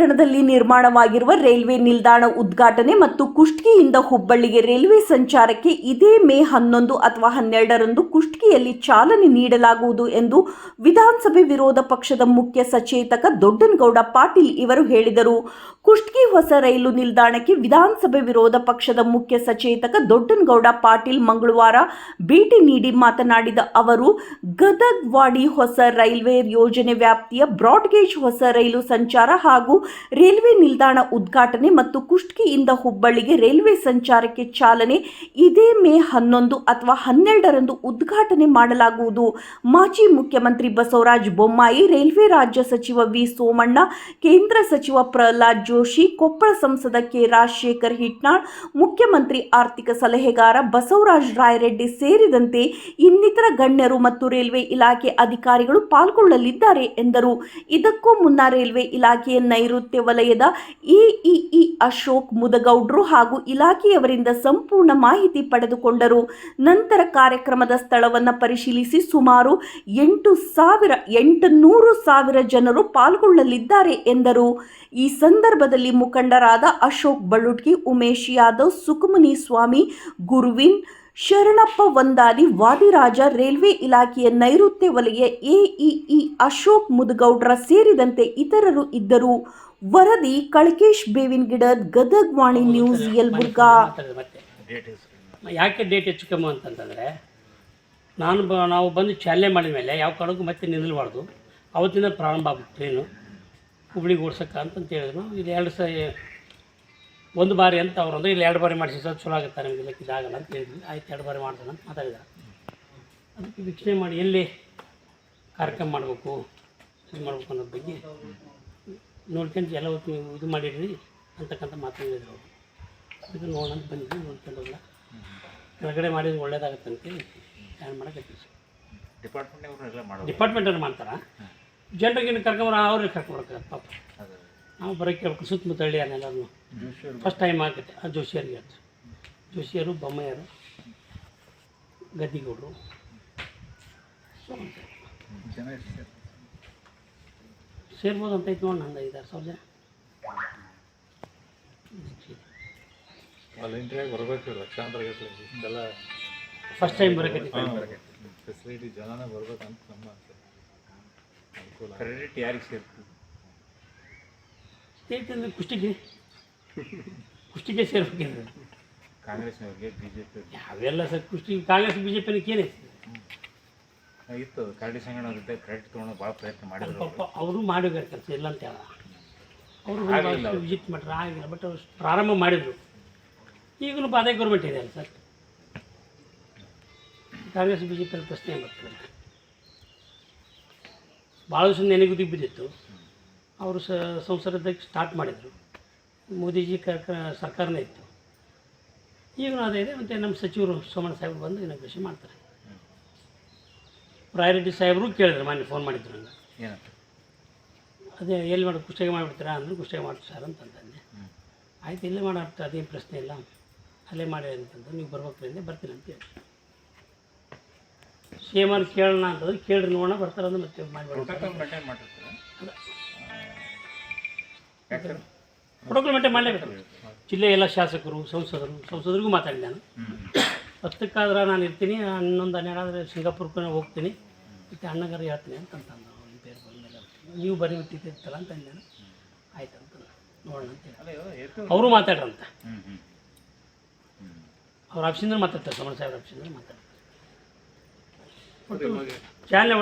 ಪಟ್ಟಣದಲ್ಲಿ ನಿರ್ಮಾಣವಾಗಿರುವ ರೈಲ್ವೆ ನಿಲ್ದಾಣ ಉದ್ಘಾಟನೆ ಮತ್ತು ಕುಷ್ಟಗಿಯಿಂದ ಹುಬ್ಬಳ್ಳಿಗೆ ರೈಲ್ವೆ ಸಂಚಾರಕ್ಕೆ ಇದೇ ಮೇ ಹನ್ನೊಂದು ಅಥವಾ ಹನ್ನೆರಡರಂದು ಕುಷ್ಟಗಿಯಲ್ಲಿ ಚಾಲನೆ ನೀಡಲಾಗುವುದು ಎಂದು ವಿಧಾನಸಭೆ ವಿರೋಧ ಪಕ್ಷದ ಮುಖ್ಯ ಸಚೇತಕ ದೊಡ್ಡನಗೌಡ ಪಾಟೀಲ್ ಇವರು ಹೇಳಿದರು. ಕುಷ್ಟಗಿ ಹೊಸ ರೈಲು ನಿಲ್ದಾಣಕ್ಕೆ ವಿಧಾನಸಭೆ ವಿರೋಧ ಪಕ್ಷದ ಮುಖ್ಯ ಸಚೇತಕ ದೊಡ್ಡನಗೌಡ ಪಾಟೀಲ್ ಮಂಗಳವಾರ ಭೇಟಿ ನೀಡಿ ಮಾತನಾಡಿದ ಅವರು, ಗದಗ್ವಾಡಿ ಹೊಸ ರೈಲ್ವೆ ಯೋಜನೆ ವ್ಯಾಪ್ತಿಯ ಬ್ರಾಡ್ಗೇಜ್ ಹೊಸ ರೈಲು ಸಂಚಾರ ಹಾಗೂ ರೈಲ್ವೆ ನಿಲ್ದಾಣ ಉದ್ಘಾಟನೆ ಮತ್ತು ಕುಷ್ಟಗಿಯಿಂದ ಹುಬ್ಬಳ್ಳಿಗೆ ರೈಲ್ವೆ ಸಂಚಾರಕ್ಕೆ ಚಾಲನೆ ಇದೇ ಮೇ ಹನ್ನೊಂದು ಅಥವಾ ಹನ್ನೆರಡರಂದು ಉದ್ಘಾಟನೆ ಮಾಡಲಾಗುವುದು. ಮಾಜಿ ಮುಖ್ಯಮಂತ್ರಿ ಬಸವರಾಜ ಬೊಮ್ಮಾಯಿ, ರೈಲ್ವೆ ರಾಜ್ಯ ಸಚಿವ ವಿ ಸೋಮಣ್ಣ, ಕೇಂದ್ರ ಸಚಿವ ಪ್ರಹ್ಲಾದ್ ಜೋಶಿ, ಕೊಪ್ಪಳ ಸಂಸದ ಕೆ ರಾಜಶೇಖರ್ ಹಿಟ್ನಾಳ್, ಮುಖ್ಯಮಂತ್ರಿ ಆರ್ಥಿಕ ಸಲಹೆಗಾರ ಬಸವರಾಜ್ ರಾಯರೆಡ್ಡಿ ಸೇರಿದಂತೆ ಇನ್ನಿತರ ಗಣ್ಯರು ಮತ್ತು ರೈಲ್ವೆ ಇಲಾಖೆ ಅಧಿಕಾರಿಗಳು ಪಾಲ್ಗೊಳ್ಳಲಿದ್ದಾರೆ ಎಂದರು. ಇದಕ್ಕೂ ಮುನ್ನ ರೈಲ್ವೆ ಇಲಾಖೆಯ ನೈಋತ್ಯ ವಲಯದ ಎಇಇ ಅಶೋಕ್ ಮುದಗೌಡ್ರು ಹಾಗೂ ಇಲಾಖೆಯವರಿಂದ ಸಂಪೂರ್ಣ ಮಾಹಿತಿ ಪಡೆದುಕೊಂಡರು. ನಂತರ ಕಾರ್ಯಕ್ರಮದ ಸ್ಥಳವನ್ನು ಪರಿಶೀಲಿಸಿ ಸುಮಾರು ಎಂಟು ಸಾವಿರ, ಎಂಟುನೂರು ಸಾವಿರ ಜನರು ಪಾಲ್ಗೊಳ್ಳಲಿದ್ದಾರೆ ಎಂದರು. ಈ ಸಂದರ್ಭದಲ್ಲಿ ಮುಖಂಡರಾದ ಅಶೋಕ್ ಬಳುಟ್ಗಿ ಉಮೇಶ್ ಯಾದವ್ ಸುಖಮುನಿ ಸ್ವಾಮಿ, ಗುರುವಿನ್ ಶರಣಪ್ಪ ವಂದಾಲಿ ವಾದಿರಾಜ ರೈಲ್ವೆ ಇಲಾಖೆಯ ನೈಋತ್ಯ ವಲಯ ಎಇಇ ಅಶೋಕ್ ಮುದಗೌಡ್ರ ಸೇರಿದಂತೆ ಇತರರು ಇದ್ದರು. ವರದಿ ಕಳಕೇಶ್ ಬೇವಿನಗಿಡದ್ ಗದಗ್ ವಾಣಿ ನ್ಯೂಸ್ ಯಾಕೆ ಡೇಟ್ ಹೆಚ್ಚು ಕಮ್ಮಿ ಅಂತಂತಂದರೆ, ನಾನು ಬ, ನಾವು ಬಂದು ಚಾಲನೆ ಮಾಡಿದ ಮೇಲೆ ಯಾವ ಕಾರಣಕ್ಕೂ ಮತ್ತೆ ನಿಲ್ಲಬಾರ್ದು. ಅವತ್ತಿಂದ ಪ್ರಾರಂಭ ಆಗುತ್ತೆ ಟ್ರೈನು ಹುಬ್ಳಿಗೆ ಓಡ್ಸಕ್ಕೆ ಅಂತಂತ ಹೇಳಿದ್ರು. ಇದು ಎರಡು ಸ ಒಂದು ಬಾರಿ ಅಂತ ಅವ್ರು ಅಂದ್ರೆ ಇಲ್ಲಿ ಎರಡು ಬಾರಿ ಮಾಡಿಸಿ ಸರ್ ಚಲೋ ಆಗುತ್ತೆ ನಿಮಗೆ ಇದಕ್ಕೆ ಇದಾಗಲ್ಲ ಅಂತ ಹೇಳಿದ್ವಿ ಆಯ್ತು ಎರಡು ಬಾರಿ ಮಾಡ್ತಾನೆ ಅಂತ ಮಾತಾಡಿದ್ದಾರೆ ಅದಕ್ಕೆ ವೀಕ್ಷಣೆ ಮಾಡಿ ಎಲ್ಲಿ ಕಾರ್ಯಕ್ರಮ ಮಾಡಬೇಕು ಇದು ಮಾಡಬೇಕು ಅನ್ನೋದ್ರ ಬಗ್ಗೆ ನೋಡ್ಕೊಂಡು ಎಲ್ಲ ಹೊತ್ತು ನೀವು ಇದು ಮಾಡಿಡ್ರಿ ಅಂತಕ್ಕಂಥ ಮಾತು ಹೇಳಿದ್ರು ಅವರು. ಇದು ನೋಡೋಣ ಅಂತ ಬಂದಿದ್ವಿ ನೋಡ್ಕೊಂಡು ಹೋಗಲ್ಲ ಕೆಳಗಡೆ ಮಾಡಿದ್ರೆ ಒಳ್ಳೇದಾಗುತ್ತೆ ಅಂತೇಳಿ ಪ್ಲ್ಯಾನ್ ಮಾಡೋಕ್ಕೆ ಡಿಪಾರ್ಟ್ಮೆಂಟ್ ಮಾಡೋದು. ಡಿಪಾರ್ಟ್ಮೆಂಟಲ್ಲಿ ಮಾಡ್ತಾರೆ? ಜನರಿಗೆ ಕರ್ಕೊಂಬರ ಅವ್ರಿಗೆ ಕರ್ಕೊಂಬರ್ತಾರೆ ಪಾಪ. ನಾವು ಬರೋಕ್ಕೆ ಹೇಳ್ಬೇಕು ಸುತ್ತಮುತ್ತ ಹಳ್ಳಿ ಅನ್ನೆಲ್ಲರೂ ಫಸ್ಟ್ ಟೈಮ್ ಆಗುತ್ತೆ ಆ ಜೋಶಿಯರಿಗೆ ಅದು. ಜೋಶಿಯರು ಬೊಮ್ಮಯ್ಯರು ಗದ್ದಿಗೌಡರು. ಸೇರ್ಬೋದು ಅಂತ ಐತೆ ನೋಡಿ ನಂದು ಐದಾರು ಸಾವಿರ ಜನ. ಫಸ್ಟ್ ಟೈಮ್ ಬರೋಕ್ಕೆ ಫೆಸಿಲಿಟಿ ಜನನೇ ಬರ್ಬೇಕಂತ ನಮ್ಮ ಅನುಕೂಲ ಕ್ರೆಡಿಟ್ ಯಾರಿಗೆ ಸೇರ್ತದೆ ಅಂದರೆ ಕುಷ್ಟಿಗೆ? ಕುಷ್ಟಿಗೆ ಸೇರ್ಬೇಕಿದ್ರೆ ಕಾಂಗ್ರೆಸ್ನವ್ರಿಗೆ ಬಿ ಜೆ ಪಿ ಯಾವೆಲ್ಲ sir Kushti Congress B J ಪಿನ ಏನೇ ಇತ್ತು. ಕರಡಿ ಸಂಗಣ್ಣವ್ರ ಕ್ರೆಡಿಟ್ ತೊಗೊಂಡು ಭಾಳ ಪ್ರಯತ್ನ ಮಾಡಿದ್ರು ಪಾಪ ಅವರು. ಮಾಡಿದ್ದಾರೆ ಕೆಲಸ ಇಲ್ಲ ಅಂತ ಹೇಳ. ಅವರು ವಿಸಿಟ್ ಮಾಡ್ರೆ ಆಗಿಲ್ಲ ಬಟ್ ಅವ್ರು ಪ್ರಾರಂಭ ಮಾಡಿದರು. ಈಗಲೂ ಅದೇ ಗೌರ್ಮೆಂಟ್ ಇದೆ ಅಲ್ಲ sir. Congress B J P ಪ್ರಶ್ನೆ ಬರ್ತದೆ ಭಾಳಷ್ಟು ದಿವಸ ನೆನೆಗುದಿ ಬಿದ್ದಿತ್ತು. ಅವರು ಸ ಸ್ಟಾರ್ಟ್ ಮಾಡಿದರು. ಮೋದಿಜಿ ಕರ್ಕ ಸರ್ಕಾರನೇ ಇತ್ತು. ಈಗ ಅದೇ ಇದೆ ಮತ್ತು ನಮ್ಮ ಸಚಿವರು ಸೋಮಣ್ಣ ಸಾಹೇಬರು ಬಂದು ಇನಾಗ್ರೇಷನ್ ಮಾಡ್ತಾರೆ. ಪ್ರಾಯೋರಿಟಿ ಸಾಹೇಬರು ಕೇಳಿದ್ರು ಮೊನ್ನೆ ಫೋನ್ ಮಾಡಿದ್ರು ನಂಗೆ. ಅದೇ ಎಲ್ಲಿ ಮಾಡಿ ಕುಷ್ಟಿಗೆ ಮಾಡಿಬಿಡ್ತೀರಾ ಅಂದ್ರೆ ಕುಷ್ಟಿಗೆ ಮಾಡ್ತೀವಿ ಸರ್ ಅಂತಂದೆ. ಆಯ್ತು ಇಲ್ಲೇ ಮಾಡೋದು ಅದೇನು ಪ್ರಶ್ನೆ ಇಲ್ಲ. ಅಲ್ಲೇ ಮಾಡಿ ಅಂತಂದು ನೀವು ಬರ್ಬೇಕು ಅಂದೇ ಬರ್ತೀನಿ ಅಂತ ಹೇಳಿ ಸೇಮನ್ ಕೇಳೋಣ ಅಂತಂದ್ರೆ ಕೇಳ್ರಿ ನೋಡೋಣ ಬರ್ತಾರೆ ಅಂದ್ರೆ ಮತ್ತೆ ಮಾಡಿಬಿಡ್ತಾರೆ ಯಾಕೆ ಸರ್ ಮಾಡಲೇಬೇಕು. ಜಿಲ್ಲೆ ಎಲ್ಲ ಶಾಸಕರು ಸಂಸದರು ಸಂಸದರಿಗೂ ಮಾತಾಡಿದೆ ನಾನು ಹತ್ತಕ್ಕಾದ್ರೆ ನಾನು ಇರ್ತೀನಿ ಹನ್ನೊಂದು ಹನ್ನೆರಡಾದ್ರೆ ಸಿಂಗಾಪುರ್ಗೆ ಹೋಗ್ತೀನಿ. ಮತ್ತು ಅಣ್ಣಗಾರ ಹೇಳ್ತೀನಿ ಅಂತ ಅಂತಂದ ಪೇರು ಬಂದಮೇಲೆ ನೀವು ಬರೀ ಬಿಟ್ಟಿರ್ತಲ್ಲ ಅಂತ ಅಂದೆ ನಾನು ಆಯ್ತು ಅಂತ ನೋಡೋಣ ಅಂತ ಹೇಳಿ. ಅಲ್ಲ ಎಷ್ಟು ಅವರು ಮಾತಾಡ್ರಂತ. ಅವ್ರ ಆಫೀಸಿಂದ ಮಾತಾಡ್ತಾರೆ ಸಮರ್ ಸಾಹೇಬ್ರ ಆಫೀಸಿಂದ ಮಾತಾಡ್ತಾರೆ. ಚಾಲನೆ